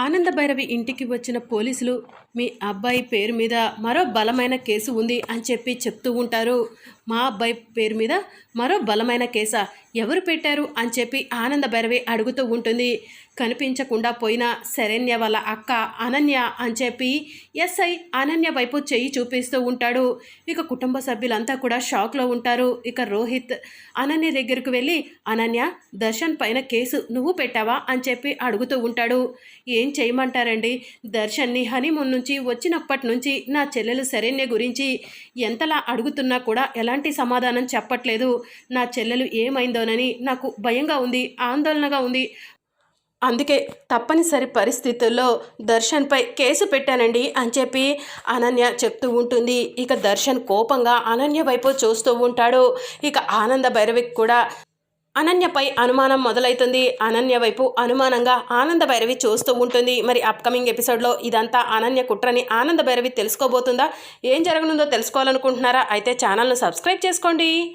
ఆనంద భైరవి ఇంటికి వచ్చిన పోలీసులు మీ అబ్బాయి పేరు మీద మరో బలమైన కేసు ఉంది అని చెప్పి చెప్తూ ఉంటారు. మా అబ్బాయి పేరు మీద మరో బలమైన కేసా ఎవరు పెట్టారు అని చెప్పి ఆనంద భైరవి అడుగుతూ ఉంటుంది. కనిపించకుండా పోయిన శరణ్య వాళ్ళ అక్క అనన్య అని చెప్పి ఎస్ఐ అనన్య వైపు చెయ్యి చూపిస్తూ ఉంటాడు. ఇక కుటుంబ సభ్యులంతా కూడా షాక్లో ఉంటారు. ఇక రోహిత్ అనన్య దగ్గరకు వెళ్ళి అనన్య దర్శన్ పైన కేసు నువ్వు పెట్టావా అని చెప్పి అడుగుతూ ఉంటాడు. ఏం చేయమంటారండి? దర్శన్ని హనీమూన్ నుంచి వచ్చినప్పటి నుంచి నా చెల్లెలు శరణ్య గురించి ఎంతలా అడుగుతున్నా కూడా ఎలా ఎలాంటి సమాధానం చెప్పట్లేదు. నా చెల్లెలు ఏమైందోనని నాకు భయంగా ఉంది ఆందోళనగా ఉంది. అందుకే తప్పనిసరి పరిస్థితుల్లో దర్శన్పై కేసు పెట్టానండి అని చెప్పి అనన్య చెప్తూ ఉంటుంది. ఇక దర్శన్ కోపంగా అనన్య వైపు చూస్తూ ఉంటాడు. ఇక ఆనంద భైరవికి కూడా అనన్యపై అనుమానం మొదలవుతుంది అనన్య వైపు అనుమానంగా ఆనంద భైరవి చూస్తూ ఉంటుంది. మరి అప్కమింగ్ ఎపిసోడ్లో ఇదంతా అనన్య కుట్రని ఆనంద భైరవి తెలుసుకోబోతుందా? ఏం జరగనుందో తెలుసుకోవాలనుకుంటున్నారా? అయితే ఛానల్ను సబ్స్క్రైబ్ చేసుకోండి.